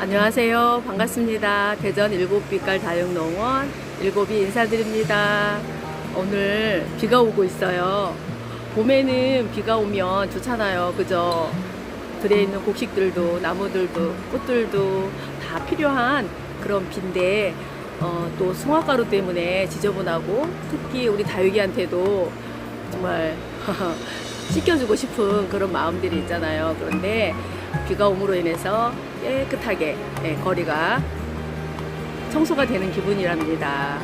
안녕하세요. 반갑습니다. 대전 일곱빛깔 다육농원 일곱이 인사드립니다. 오늘 비가 오고 있어요. 봄에는 비가 오면 좋잖아요. 그죠? 들에 있는 곡식들도 나무들도 꽃들도 다 필요한 그런 비인데 어, 또 송화가루 때문에 지저분하고 특히 우리 다육이한테도 정말 씻겨주고 싶은 그런 마음들이 있잖아요. 그런데 비가 오므로 인해서 깨끗하게 예, 거리가 청소가 되는 기분이랍니다.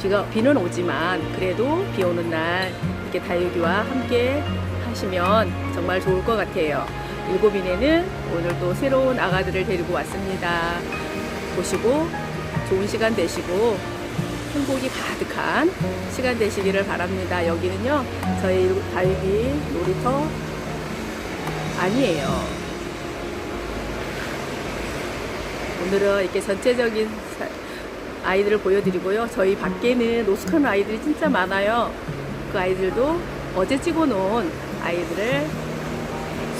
비가 비는 오지만 그래도 비 오는 날 이렇게 다육이와 함께 하시면 정말 좋을 것 같아요. 일곱인에는 오늘 또 새로운 아가들을 데리고 왔습니다. 보시고 좋은 시간 되시고 행복이 가득한 시간 되시기를 바랍니다. 여기는요, 저희 다육이 놀이터 아니에요. 오늘은 이렇게 전체적인 사- 아이들을 보여드리고요. 저희 밖에는 노숙하는 아이들이 진짜 많아요. 그 아이들도 어제 찍어놓은 아이들을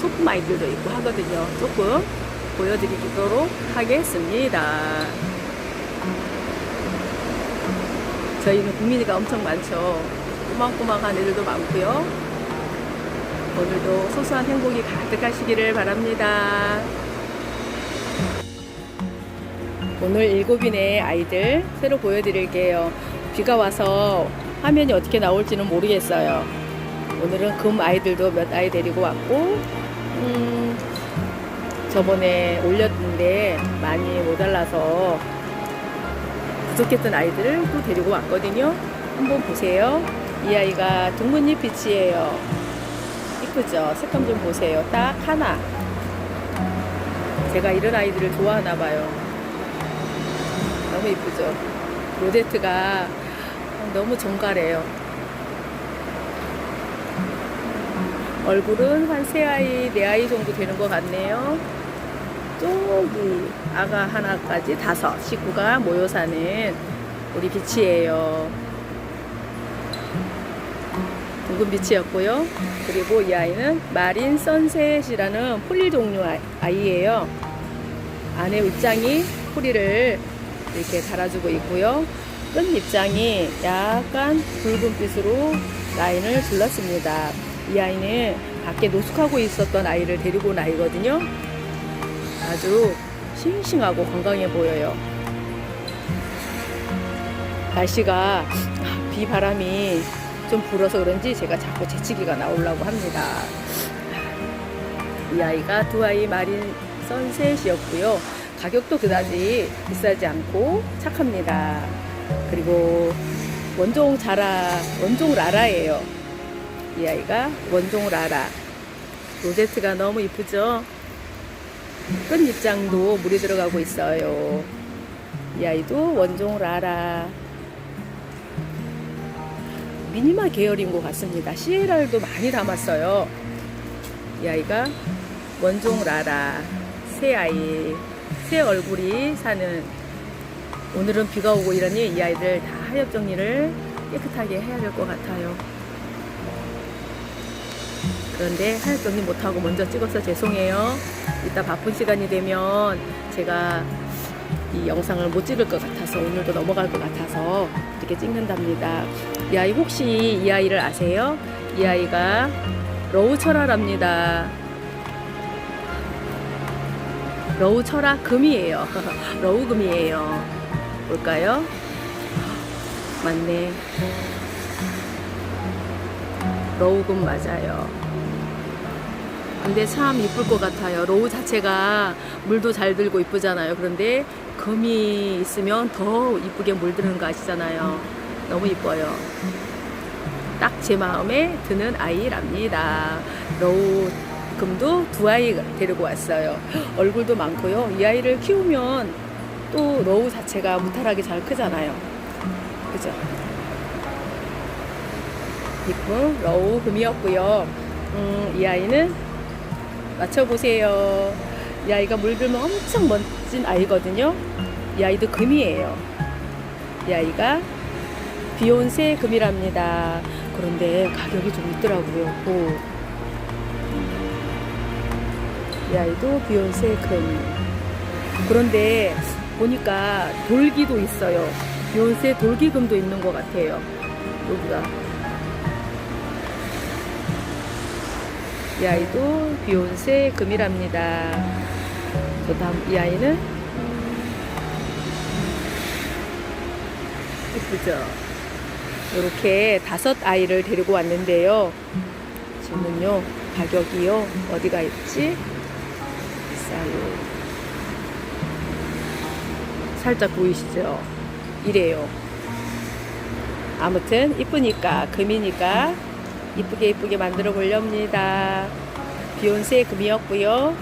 소품 아이들도 있고 하거든요. 조금 보여드리도록 하겠습니다. 저희는 국민이가 엄청 많죠. 꼬막꼬막한 애들도 많고요. 오늘도 소소한 행복이 가득하시기를 바랍니다. 오늘 일곱인의 아이들 새로 보여드릴게요. 비가 와서 화면이 어떻게 나올지는 모르겠어요. 오늘은 금 아이들도 몇 아이 데리고 왔고, 음, 저번에 올렸는데 많이 모자라서 부족했던 아이들을 또 데리고 왔거든요. 한번 보세요. 이 아이가 둥근잎 빛이에요. 이쁘죠? 색감 좀 보세요. 딱 하나. 제가 이런 아이들을 좋아하나 봐요. 이쁘죠? 로제트가 너무 정갈해요. 얼굴은 한 세 아이, 네 아이 정도 되는 것 같네요. 저기 아가 하나까지 다섯 식구가 모여 사는 우리 빛이에요. 둥근 빛이었고요. 그리고 이 아이는 마린 선셋이라는 폴리 종류 아이- 아이예요. 안에 입장이 포리를 이렇게 달아주고 있고요. 끝 입장이 약간 붉은빛으로 라인을 둘렀습니다. 이 아이는 밖에 노숙하고 있었던 아이를 데리고 온 아이거든요. 아주 싱싱하고 건강해 보여요. 날씨가 비 바람이 좀 불어서 그런지 제가 자꾸 재채기가 나오려고 합니다. 이 아이가 두 아이 마린 선셋이었고요. 가격도 그다지 비싸지 않고 착합니다. 그리고 원종 자라, 원종 라라예요. 이 아이가 원종 라라. 로제트가 너무 이쁘죠? 끝 입장도 물이 들어가고 있어요. 이 아이도 원종 라라. 미니마 계열인 것 같습니다. CLR도 많이 담았어요. 이 아이가 원종 라라. 새 아이. 새 얼굴이 사는 오늘은 비가 오고 이러니 이 아이들 다 하엽 정리를 깨끗하게 해야 될 것 같아요. 그런데 하엽 정리 못하고 먼저 찍어서 죄송해요. 이따 바쁜 시간이 되면 제가 이 영상을 못 찍을 것 같아서 오늘도 넘어갈 것 같아서 이렇게 찍는답니다. 이 아이 혹시 이 아이를 아세요? 이 아이가 러우 철화랍니다. 러우 철화 금이에요. 러우 금이에요. 볼까요? 맞네. 러우 금 맞아요. 근데 참 이쁠 것 같아요. 로우 자체가 물도 잘 들고 이쁘잖아요. 그런데 금이 있으면 더 이쁘게 물드는 거 아시잖아요. 너무 이뻐요. 딱 제 마음에 드는 아이랍니다. 로우 금도 두 아이 데리고 왔어요. 얼굴도 많고요. 이 아이를 키우면 또 로우 자체가 무탈하게 잘 크잖아요. 그죠? 이쁜 러우 금이었고요. 음, 이 아이는 맞춰보세요. 이 아이가 물들면 엄청 멋진 아이거든요. 이 아이도 금이에요. 이 아이가 비욘세 금이랍니다. 그런데 가격이 좀 있더라고요. 오. 아이도 비욘세 금. 그런데 보니까 돌기도 있어요. 비욘세 돌기금도 있는 것 같아요. 여기가. 이 아이도 비욘세 금이랍니다. 그 다음 이 아이는 예쁘죠? 이렇게 다섯 아이를 데리고 왔는데요. 지금은요, 가격이요, 어디가 있지? 비싸요. 살짝 보이시죠? 이래요. 아무튼, 이쁘니까, 금이니까, 이쁘게 이쁘게 만들어 보렵니다. 비욘세 금이었고요.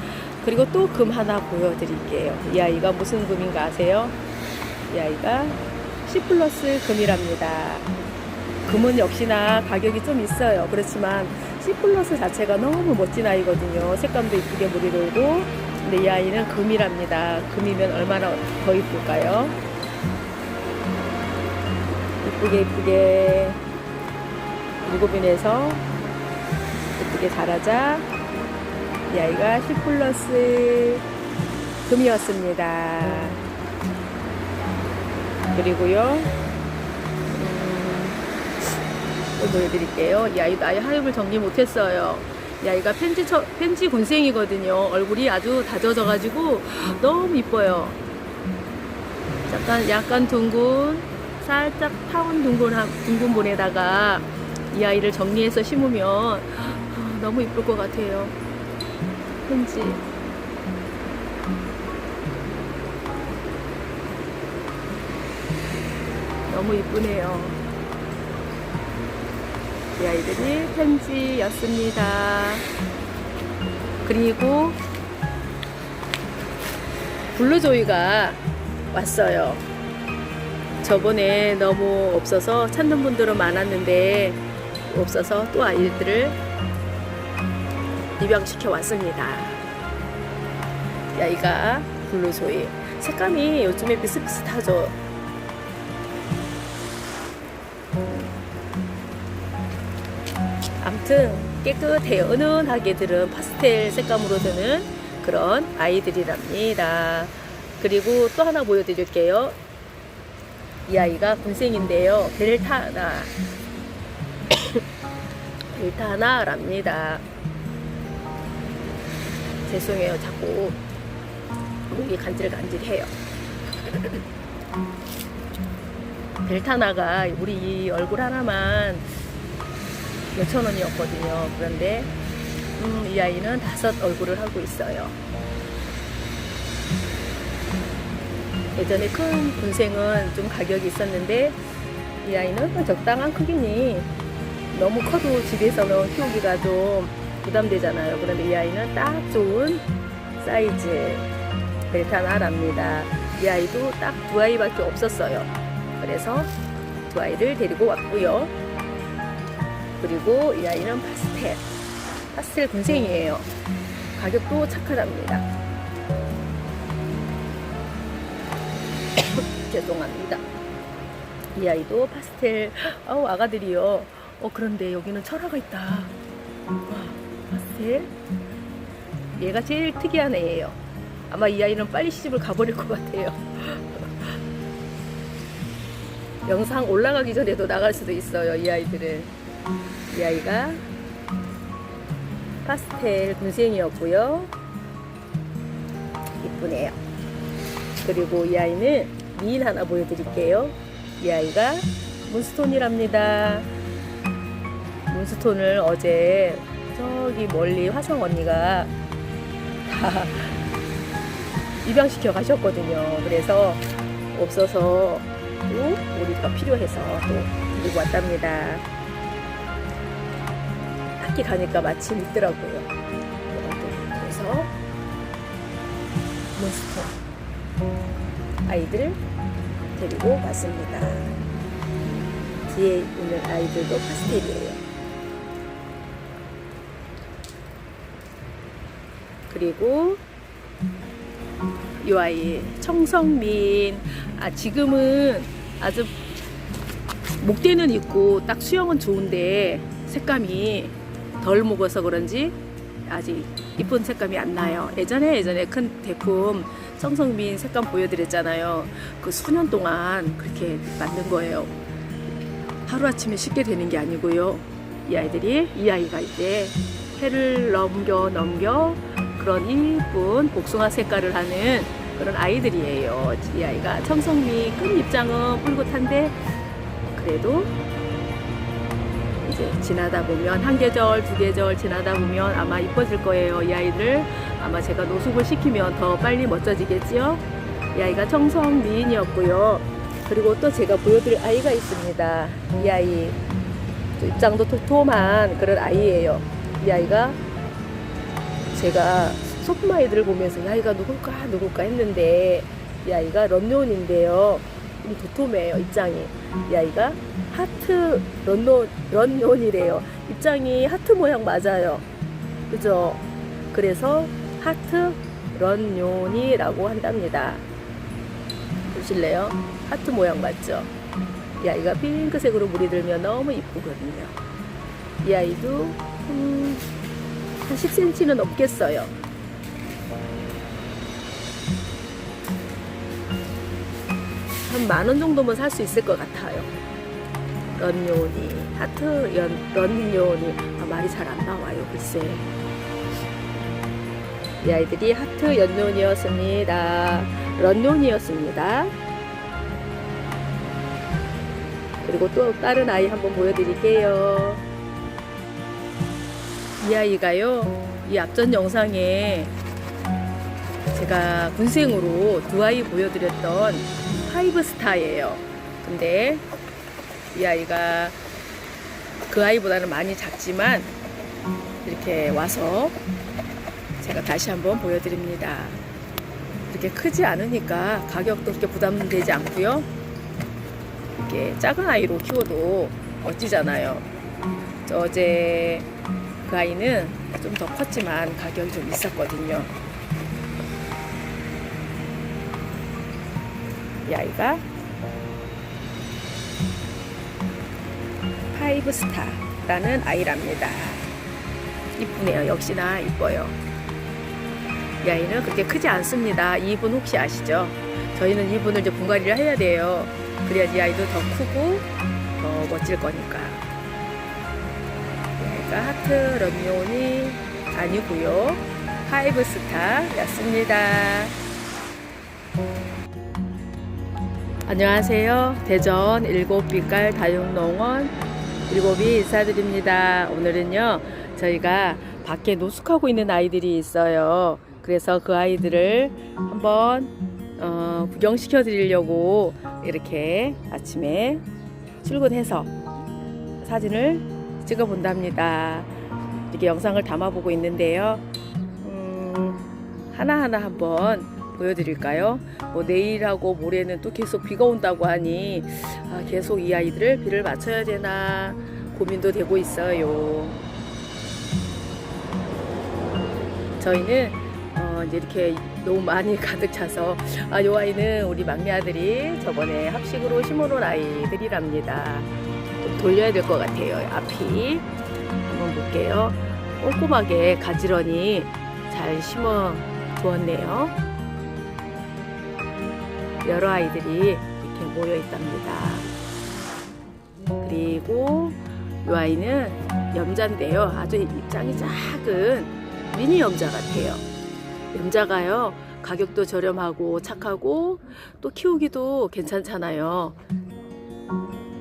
그리고 또 금 하나 보여드릴게요. 이 아이가 무슨 금인가 아세요? 이 아이가 C 플러스 금이랍니다. 금은 역시나 가격이 좀 있어요. 그렇지만 C 플러스 자체가 너무 멋진 아이거든요. 색감도 이쁘게 물이 돌고. 근데 이 아이는 금이랍니다. 금이면 얼마나 더 이쁠까요? 이쁘게 이쁘게 일곱인에서 이쁘게 자라자 이 아이가 C 플러스 금이었습니다. 그리고요, 음, 또 보여드릴게요. 이 아이도 아예 하엽을 정리 못했어요. 이 아이가 펜지, 처, 펜지 군생이거든요. 얼굴이 아주 다져져가지고 너무 이뻐요. 약간, 약간 둥근, 살짝 파운 둥근, 둥근 본에다가 이 아이를 정리해서 심으면 아, 너무 이쁠 것 같아요. 펜지. 너무 이쁘네요. 이 아이들이 편지였습니다. 그리고 블루조이가 왔어요. 저번에 너무 없어서 찾는 분들은 많았는데 없어서 또 아이들을 입양시켜 왔습니다. 이 아이가 블루조이. 색감이 요즘에 비슷비슷하죠. 아무튼 깨끗해요. 은은하게 들은 파스텔 색감으로 드는 그런 아이들이랍니다. 그리고 또 하나 보여드릴게요. 이 아이가 군생인데요. 델타나. 델타나랍니다. 죄송해요. 자꾸 목이 간질간질해요. 델타나가 우리 이 얼굴 하나만 몇천 원이었거든요. 그런데 음, 이 아이는 다섯 얼굴을 하고 있어요. 예전에 큰 군생은 좀 가격이 있었는데 이 아이는 적당한 크기니 너무 커도 집에서는 키우기가 좀 부담되잖아요. 그런데 이 아이는 딱 좋은 사이즈 벨타나랍니다. 이 아이도 딱 두 아이밖에 없었어요. 그래서 두 아이를 데리고 왔고요. 그리고 이 아이는 파스텔. 파스텔 군생이에요. 가격도 착하답니다. 죄송합니다. 이 아이도 파스텔. 아우, 아가들이요. 어, 그런데 여기는 철화가 있다. 와, 파스텔. 얘가 제일 특이한 애예요. 아마 이 아이는 빨리 시집을 가버릴 것 같아요. 영상 올라가기 전에도 나갈 수도 있어요, 이 아이들은. 이 아이가 파스텔 군생이었고요. 이쁘네요. 그리고 이 아이는 미인 하나 보여드릴게요. 이 아이가 문스톤이랍니다. 문스톤을 어제 저기 멀리 화성 언니가 다 입양시켜 가셨거든요. 그래서 없어서 또 우리가 필요해서 또 들고 왔답니다. 학기 가니까 마침 있더라고요. 그래서 몬스터 아이들 데리고 왔습니다. 뒤에 있는 아이들도 파스텔이에요. 그리고 이 아이 청성민 아 지금은 아주 목대는 있고 딱 수영은 좋은데 색감이 덜 먹어서 그런지 아직 이쁜 색감이 안 나요. 예전에 예전에 큰 대품 청성민 색감 보여드렸잖아요. 그 수년 동안 그렇게 만든 거예요. 하루아침에 쉽게 되는 게 아니고요. 이 아이들이 이 아이가 이제 해를 넘겨 넘겨 그런 이쁜 복숭아 색깔을 하는 그런 아이들이에요. 이 아이가 청성미 끈 입장은 뿔긋한데 그래도 이제 지나다 보면 한 계절 두 계절 지나다 보면 아마 이뻐질 거예요. 이 아이들 아마 제가 노숙을 시키면 더 빨리 멋져지겠지요. 이 아이가 청성 미인이었고요. 그리고 또 제가 보여드릴 아이가 있습니다. 이 아이 또 입장도 톡톡한 그런 아이예요. 이 아이가 제가 소품 아이들을 보면서 이 아이가 누굴까 누굴까 했는데 이 아이가 런년인데요. 이 도톰해요 입장이. 이 아이가 하트 런논 런논이래요. 입장이 하트 모양 맞아요. 그죠? 그래서 하트 런논이라고 한답니다. 보실래요? 하트 모양 맞죠? 이 아이가 핑크색으로 물이 들면 너무 이쁘거든요. 이 아이도 음, 한 10cm는 넘겠어요. 한 만 원 정도면 살 수 있을 것 같아요. 런요니 하트 연, 런요니. 아, 말이 잘 안 나와요 글쎄. 이 아이들이 하트 연요니였습니다. 런요니였습니다. 그리고 또 다른 아이 한번 보여드릴게요. 이 아이가요 이 앞전 영상에 제가 군생으로 두 아이 보여드렸던 파이브 스타예요 근데 이 아이가 그 아이보다는 많이 작지만 이렇게 와서 제가 다시 한번 보여드립니다. 이렇게 크지 않으니까 가격도 그렇게 부담되지 않고요. 이렇게 작은 아이로 키워도 멋지잖아요. 저 어제 그 아이는 좀 더 컸지만 가격이 좀 있었거든요. 이 아이가 5스타라는 아이랍니다. 이쁘네요. 역시나 이뻐요. 이 아이는 그렇게 크지 않습니다. 이분 혹시 아시죠? 저희는 이분을 이제 분갈이를 해야 돼요. 그래야지 아이도 더 크고 더 멋질 거니까. 얘가 하트 러미온이 아니고요. 파이브 스타였습니다. 안녕하세요. 대전 일곱 빛깔 다육농원 일곱이 인사드립니다. 오늘은요, 저희가 밖에 노숙하고 있는 아이들이 있어요. 그래서 그 아이들을 한번 어, 구경시켜 드리려고 이렇게 아침에 출근해서 사진을 찍어 본답니다. 이렇게 영상을 담아보고 있는데요. 음, 하나하나 한번 보여드릴까요? 뭐 내일하고 모레는 또 계속 비가 온다고 하니 아, 계속 이 아이들을 비를 맞춰야 되나 고민도 되고 있어요. 저희는 어, 이제 이렇게 너무 많이 가득 차서 아, 이 아이는 우리 막내 아들이 저번에 합식으로 심어놓은 아이들이랍니다. 좀 돌려야 될 것 같아요. 앞이 한번 볼게요. 꼼꼼하게 가지런히 잘 심어 두었네요. 여러 아이들이 이렇게 모여 있답니다. 그리고 이 아이는 염자인데요. 아주 입장이 작은 미니 염자 같아요. 염자가요. 가격도 저렴하고 착하고 또 키우기도 괜찮잖아요.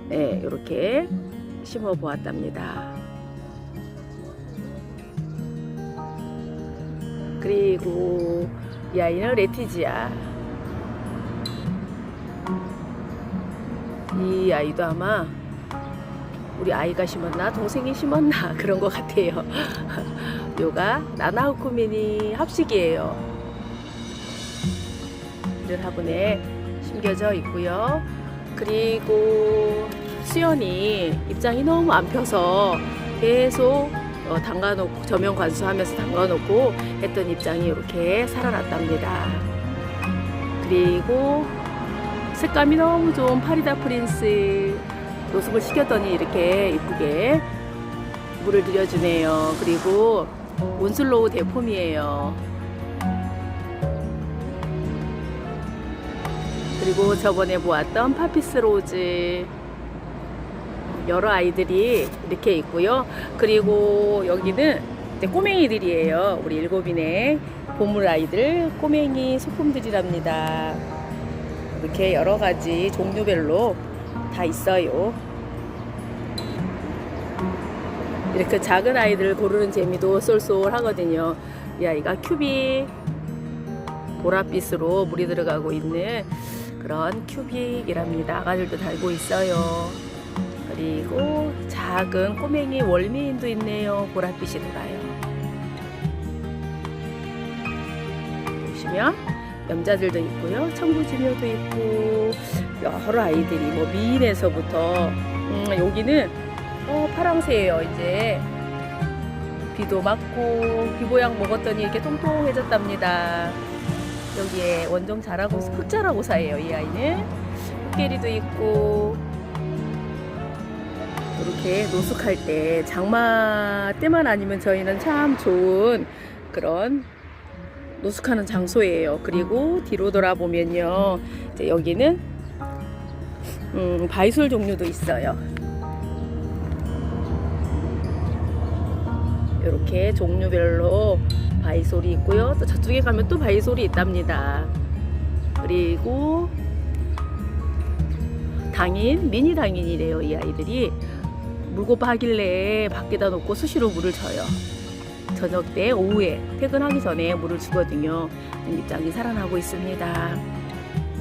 네, 이렇게 심어 보았답니다. 그리고 이 아이는 레티지아. 이 아이도 아마 우리 아이가 심었나 동생이 심었나 그런 것 같아요. 요가 나나우쿠미니 합식이에요. 늘 화분에 심겨져 있고요. 그리고 수연이 입장이 너무 안 펴서 계속 어, 담가놓고 저면 관수하면서 담가놓고 했던 입장이 이렇게 살아났답니다. 그리고 색감이 너무 좋은 파리다 프린스 노숙을 시켰더니 이렇게 이쁘게 물을 들여주네요. 그리고 몬슬로우 대폼이에요. 그리고 저번에 보았던 파피스 로즈 여러 아이들이 이렇게 있고요. 그리고 여기는 꼬맹이들이에요. 우리 일곱이네 보물 아이들 꼬맹이 소품들이랍니다. 이렇게 여러 가지 종류별로 다 있어요. 이렇게 작은 아이들 고르는 재미도 쏠쏠하거든요. 이 아이가 큐빅 보랏빛으로 물이 들어가고 있는 그런 큐빅이랍니다. 아가들도 달고 있어요. 그리고 작은 꼬맹이 월미인도 있네요. 보랏빛이 돌아요. 보시면 염자들도 있고요. 청부지묘도 있고 여러 아이들이 뭐 미인에서부터 음, 여기는 어, 파랑새예요. 이제 비도 맞고 비보약 먹었더니 이렇게 통통해졌답니다. 여기에 원종 자라고 흑자라고 사예요. 이 아이는 흑계리도 있고 이렇게 노숙할 때 장마 때만 아니면 저희는 참 좋은 그런 노숙하는 장소예요. 그리고 뒤로 돌아보면요, 이제 여기는 음, 바이솔 종류도 있어요. 이렇게 종류별로 바이솔이 있고요. 또 저쪽에 가면 또 바이솔이 있답니다. 그리고 당인, 미니 당인이래요. 이 아이들이 물고파 하길래 밖에다 놓고 수시로 물을 줘요. 저녁 때 오후에 퇴근하기 전에 물을 주거든요. 입장이 살아나고 있습니다.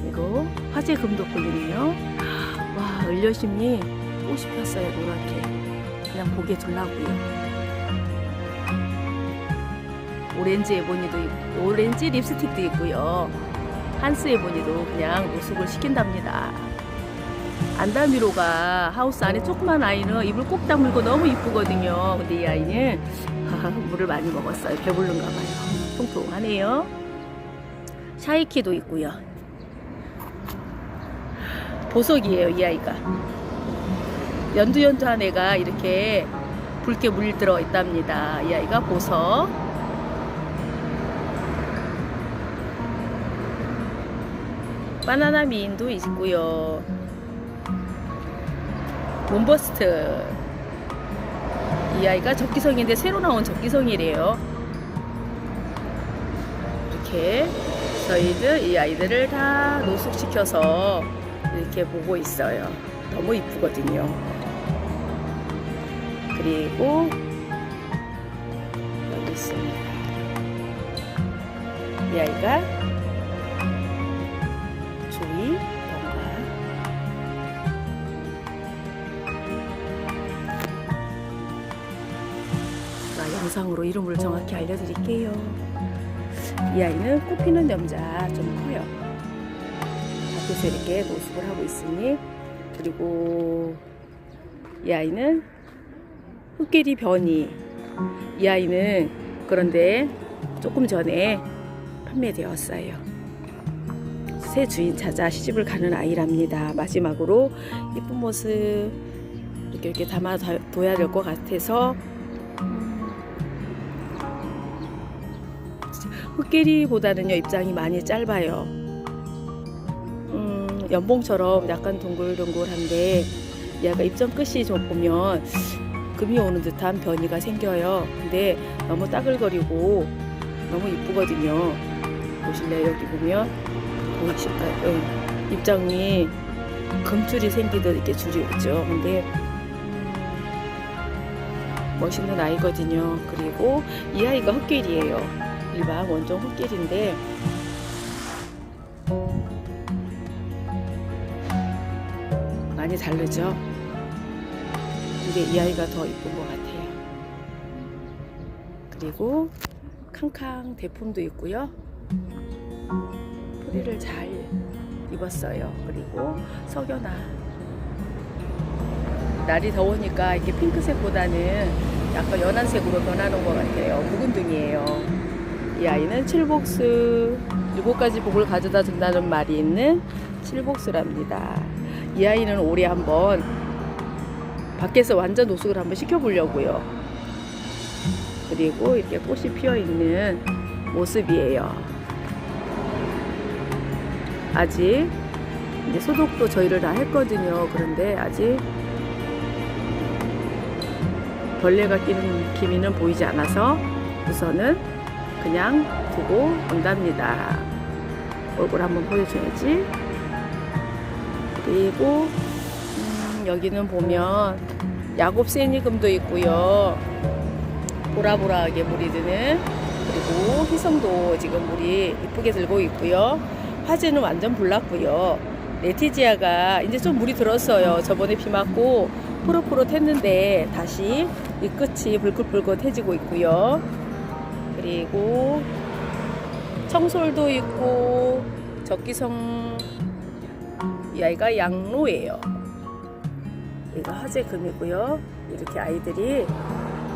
그리고 화재 금도 보이네요. 와, 을려심이 꽃이 폈어요, 노랗게. 그냥 보게 둘라고요. 오렌지 에보니도 있고, 오렌지 립스틱도 있고요. 한스 에보니도 그냥 노숙을 시킨답니다. 안다미로가 하우스 안에 조그만 아이는 입을 꼭 다물고 너무 이쁘거든요. 근데 이 아이는 물을 많이 먹었어요. 배부른가 봐요. 통통하네요. 샤이키도 있고요. 보석이에요, 이 아이가. 연두연두한 애가 이렇게 붉게 물들어 있답니다. 이 아이가 보석. 바나나 미인도 있고요. 몬버스트. 이 아이가 적기성인데 새로 나온 적기성이래요. 이렇게 저희들 이 아이들을 다 노숙시켜서 이렇게 보고 있어요. 너무 이쁘거든요. 그리고 여기 있습니다. 이 아이가 제가 영상으로 이름을 정확히 알려드릴게요. 이 아이는 꽃피는 염자 좀 커요. 밖에서 이렇게 노숙을 하고 있으니 그리고 이 아이는 흑개리 변이 이 아이는 그런데 조금 전에 판매되었어요. 새 주인 찾아 시집을 가는 아이랍니다. 마지막으로 이쁜 모습 이렇게 이렇게 담아둬야 될 것 같아서 흑개리보다는요 입장이 많이 짧아요. 음, 연봉처럼 약간 동글동글한데 얘가 입장 끝이 좀 보면 금이 오는 듯한 변이가 생겨요. 근데 너무 따글거리고 너무 이쁘거든요. 보실래요? 여기 보면 보이실까요? 네. 입장이 금줄이 생기듯 이렇게 줄이 있죠. 근데 음, 멋있는 아이거든요. 그리고 이 아이가 흑길이에요. 일반 원종 흑길인데 많이 다르죠. 근데 이 아이가 더 이쁜 것 같아요. 그리고 캉캉 대품도 있고요. 프리를 잘 입었어요. 그리고 석연아. 날이 더우니까 이게 핑크색보다는 약간 연한색으로 변하는 것 같아요. 묵은둥이에요. 이 아이는 칠복수. 가지 복을 가져다 준다는 말이 있는 칠복수랍니다. 이 아이는 올해 한번 밖에서 완전 노숙을 한번 시켜보려고요. 그리고 이렇게 꽃이 피어 있는 모습이에요. 아직 이제 소독도 저희를 다 했거든요. 그런데 아직 벌레가 끼는 기미는 보이지 않아서 우선은 그냥 두고 온답니다. 얼굴 한번 보여줘야지. 그리고 음, 여기는 보면 야곱 세니금도 있고요. 보라보라하게 물이 드는 그리고 희성도 지금 물이 이쁘게 들고 있고요. 화재는 완전 불났고요. 레티지아가 이제 좀 물이 들었어요. 저번에 비 맞고 푸릇푸릇했는데 다시 이 끝이 불긋불긋해지고 있고요. 그리고 청솔도 있고 적기성 이 아이가 양로예요. 얘가 화재금이고요. 이렇게 아이들이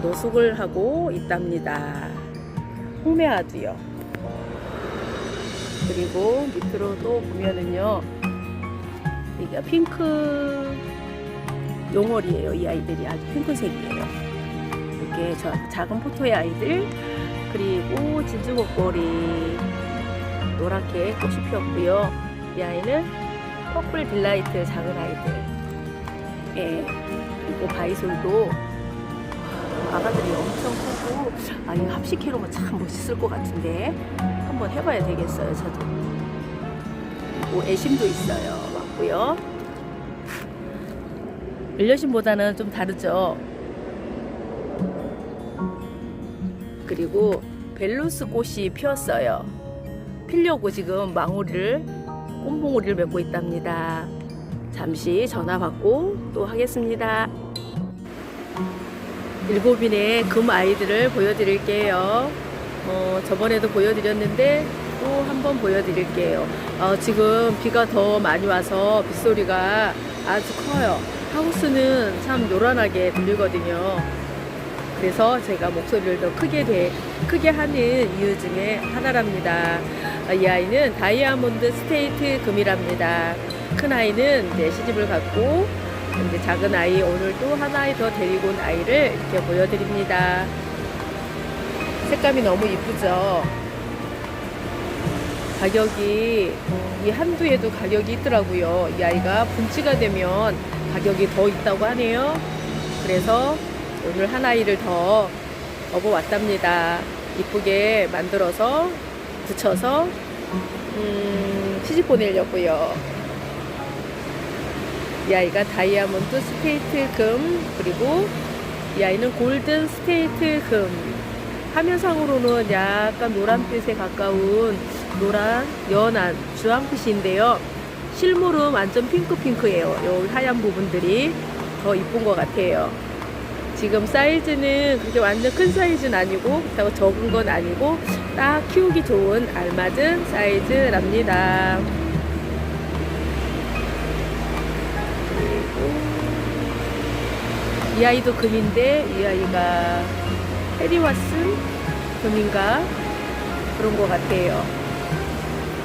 노숙을 하고 있답니다. 홍매아도요. 그리고 밑으로 또 보면은요. 이게 핑크 용월이에요. 이 아이들이 아주 핑크색이에요. 이렇게 저 작은 포토의 아이들 그리고 진주 목걸이 노랗게 꽃이 피었고요. 이 아이는 퍼플 딜라이트 작은 아이들. 예. 그리고 바이솔도 아가들이 엄청 크고 아 이거 합식해놓으면 참 멋있을 것 같은데 한번 해봐야 되겠어요 저도 그리고 애심도 있어요 맞고요 일려심보다는 좀 다르죠 그리고 벨루스 꽃이 피었어요 피려고 지금 망우리를 꽃봉오리를 맺고 있답니다 잠시 전화 받고 또 하겠습니다. 일곱인의 금 아이들을 보여드릴게요. 어, 저번에도 보여드렸는데 또 한번 보여드릴게요. 어, 지금 비가 더 많이 와서 빗소리가 아주 커요. 하우스는 참 요란하게 들리거든요. 그래서 제가 목소리를 더 크게 돼, 크게 하는 이유 중에 하나랍니다. 아, 이 아이는 다이아몬드 스테이트 금이랍니다. 큰 아이는 이제 시집을 갔고 이제 작은 아이 오늘 또 하나 더 데리고 온 아이를 이렇게 보여드립니다. 색감이 너무 이쁘죠. 가격이 이 한두에도 가격이 있더라고요. 이 아이가 분치가 되면 가격이 더 있다고 하네요. 그래서 오늘 한 아이를 더 업어 왔답니다. 이쁘게 만들어서 붙여서 음, 시집 보내려고요. 이 아이가 다이아몬드 스테이트 금 그리고 이 아이는 골든 스테이트 금 화면상으로는 약간 노란빛에 가까운 노란 연한 주황빛인데요 실물은 완전 핑크핑크예요 요 하얀 부분들이 더 이쁜 것 같아요 지금 사이즈는 그렇게 완전 큰 사이즈는 아니고 그렇다고 적은 건 아니고 딱 키우기 좋은 알맞은 사이즈랍니다 이 아이도 금인데 이 아이가 해리와슨 금인가 그런 것 같아요.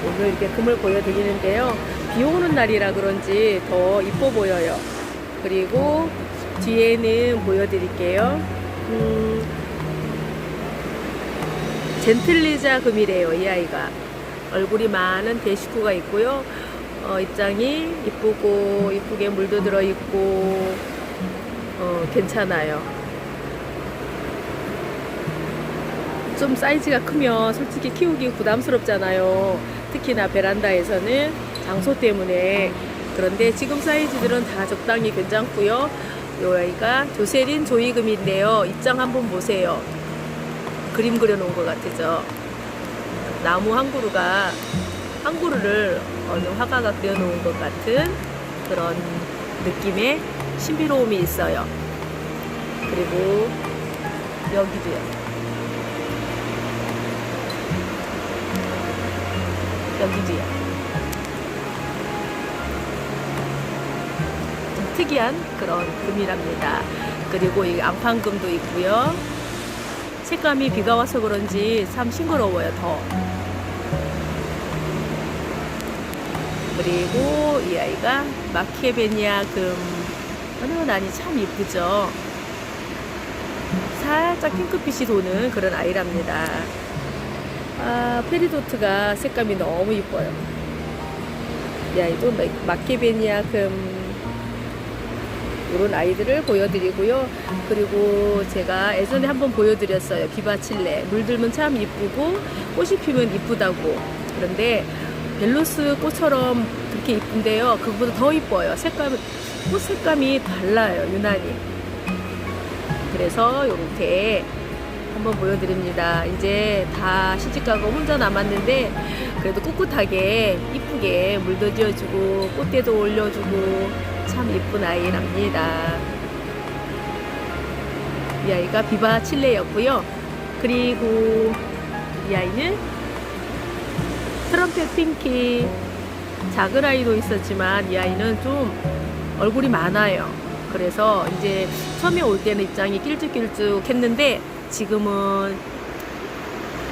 오늘 이렇게 금을 보여드리는데요. 비 오는 날이라 그런지 더 이뻐 보여요. 그리고 뒤에는 보여드릴게요. 음, 젠틀리자 금이래요. 이 아이가 얼굴이 많은 대식구가 있고요. 어, 입장이 이쁘고 이쁘게 물도 들어 있고 어, 괜찮아요. 좀 사이즈가 크면 솔직히 키우기 부담스럽잖아요. 특히나 베란다에서는 장소 때문에. 그런데 지금 사이즈들은 다 적당히 괜찮고요. 요 아이가 조세린 조이금인데요. 입장 한번 보세요. 그림 그려놓은 것 같죠. 나무 한 그루가 한 그루를 어느 화가가 그려놓은 것 같은 그런 느낌의 신비로움이 있어요. 그리고 여기도요. 여기도요. 특이한 그런 금이랍니다. 그리고 이 앙판금도 있고요. 색감이 비가 와서 그런지 참 싱그러워요, 더. 그리고 이 아이가 마키에베니아 금 어느 난이 참 이쁘죠 살짝 핑크빛이 도는 그런 아이랍니다 아 페리도트가 색감이 너무 이뻐요 이 아이도 마- 마케베니아 금 이런 아이들을 보여드리고요. 그리고 제가 예전에 한번 보여드렸어요. 비바칠레. 물들면 참 이쁘고 꽃이 피면 이쁘다고. 그런데 벨로스 꽃처럼 그렇게 이쁜데요. 그거보다 더 이뻐요. 색감, 꽃 색감이 달라요. 유난히. 그래서 이렇게 한번 보여드립니다. 이제 다 시집가고 혼자 남았는데 그래도 꿋꿋하게 이쁘게 물도 지어주고 꽃대도 올려주고 참 이쁜 아이랍니다. 이 아이가 비바 칠레였고요. 그리고 이 아이는 트럼펫 핑키 작은 아이도 있었지만 이 아이는 좀 얼굴이 많아요. 그래서 이제 처음에 올 때는 입장이 길쭉길쭉 했는데 지금은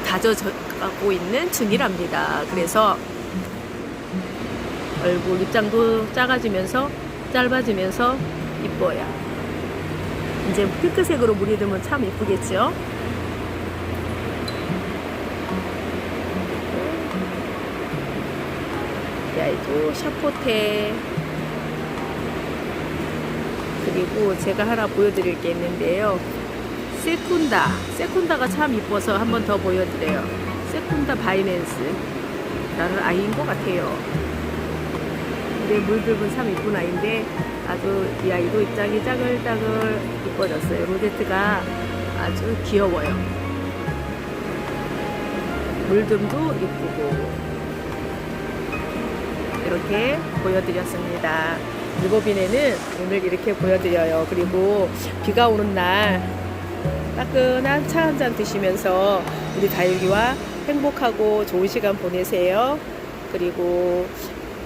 다져가고 있는 중이랍니다. 그래서 얼굴 입장도 작아지면서 짧아지면서 이뻐요. 이제 핑크색으로 물이 들면 참 이쁘겠죠? 이 아이도 샤포테 그리고 제가 하나 보여드릴 게 있는데요. 세쿤다. 세쿤다가 참 이뻐서 한번 더 보여드려요. 세쿤다 바이낸스. 라는 아이인 것 같아요. 근데 물들은 참 이쁜 아이인데 아주 이 아이도 입장이 짜글짜글 이뻐졌어요. 로제트가 아주 귀여워요. 물듬도 이쁘고 이렇게 보여드렸습니다. 일곱인에는 오늘 이렇게 보여드려요. 그리고 비가 오는 날 따끈한 차 한 잔 드시면서 우리 다육이와 행복하고 좋은 시간 보내세요. 그리고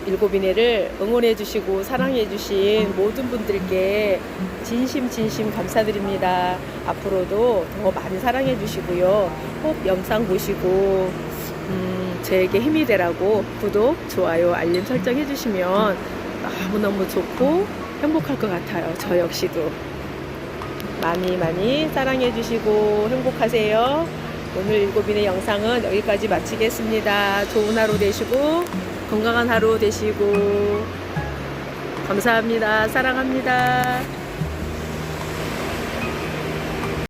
일곱인애를 응원해 주시고 사랑해 주신 모든 분들께 진심 진심 감사드립니다. 앞으로도 더 많이 사랑해 주시고요. 꼭 영상 보시고 음, 저에게 힘이 되라고 구독, 좋아요, 알림 설정 해주시면 너무너무 좋고 행복할 것 같아요. 저 역시도. 많이 많이 사랑해 주시고 행복하세요. 오늘 일곱인의 영상은 여기까지 마치겠습니다. 좋은 하루 되시고 건강한 하루 되시고 감사합니다. 사랑합니다.